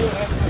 Thank you.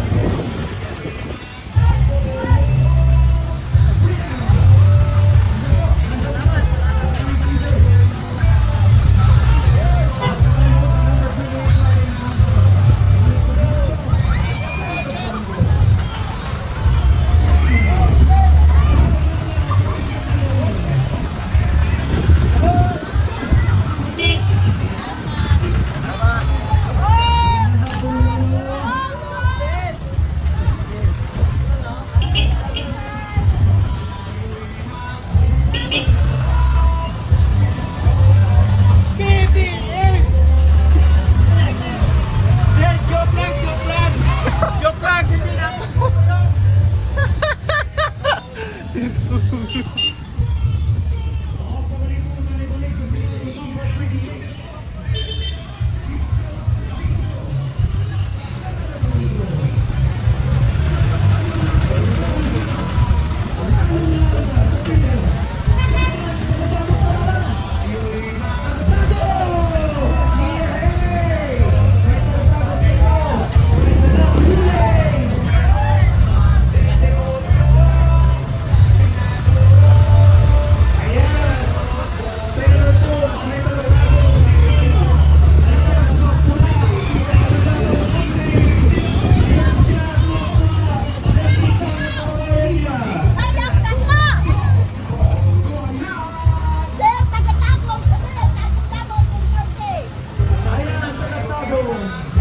Oh.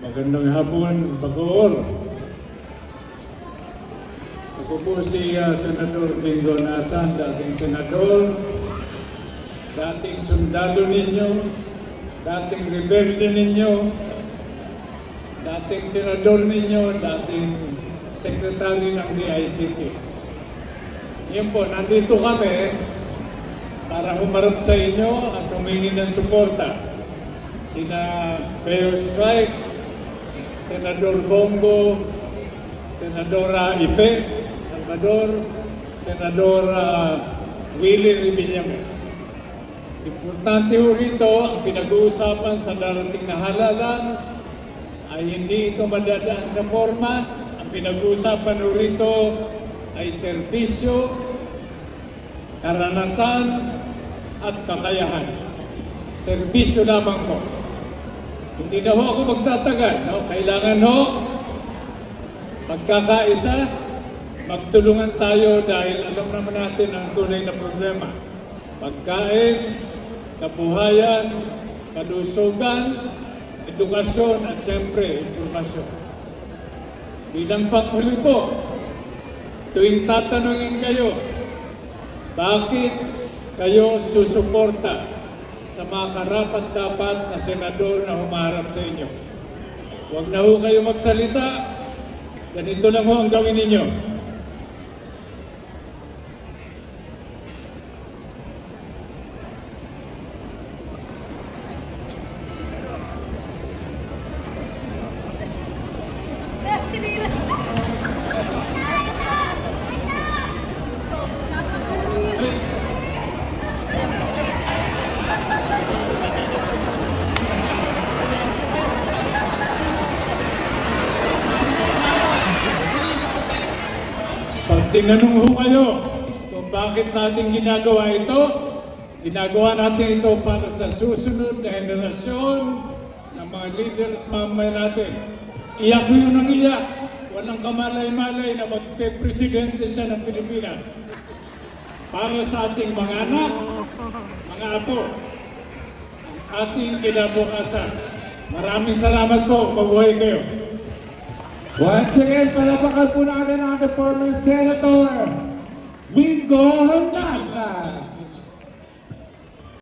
Magandang hapon, Bacoor. Ako po si ah, Senador Bingo Nasan, dating senador, dating sundalo ninyo, dating rebelde ninyo, dating senador ninyo, dating sekretary ng DICT. Yun po, nandito kami para humarap sa inyo at humingi ng suporta. Sina Mayor Strike, Senador Bongo, Senadora Ipe, Salvador, Senadora Willie Rivillamen. Importante ho rito ang pinag-uusapan sa darating na halalan ay hindi ito madadaan sa forma. Ang pinag-uusapan ho rito ay serbisyo, karanasan, at kakayahan. Serbisyo lamang po. Hindi na ho ako magtatagal. No? Kailangan ho magkakaisa, magtulungan tayo dahil alam naman natin ang tunay na problema. Pagkain, kabuhayan, kalusugan, edukasyon at siyempre informasyon. Bilang panghuli po, tuwing tatanungin kayo, bakit kayo susuporta sa mga karapat-dapat na senador na humarap sa inyo? Huwag na ho kayo magsalita, ganito lang ho ang gawin ninyo. Tinanong ho kayo kung bakit natin ginagawa ito, ginagawa natin ito para sa susunod na henerasyon ng mga leader at mamay natin. Iyak ko yun ang iyak. Walang kamalay-malay na magpe-presidente siya ng Pilipinas. Para sa ating mga anak, mga apo, ating kinabukasan. Maraming salamat po. Mabuhay kayo. Once again, palapakan po natin ang former Senator, Wingo Hondasan.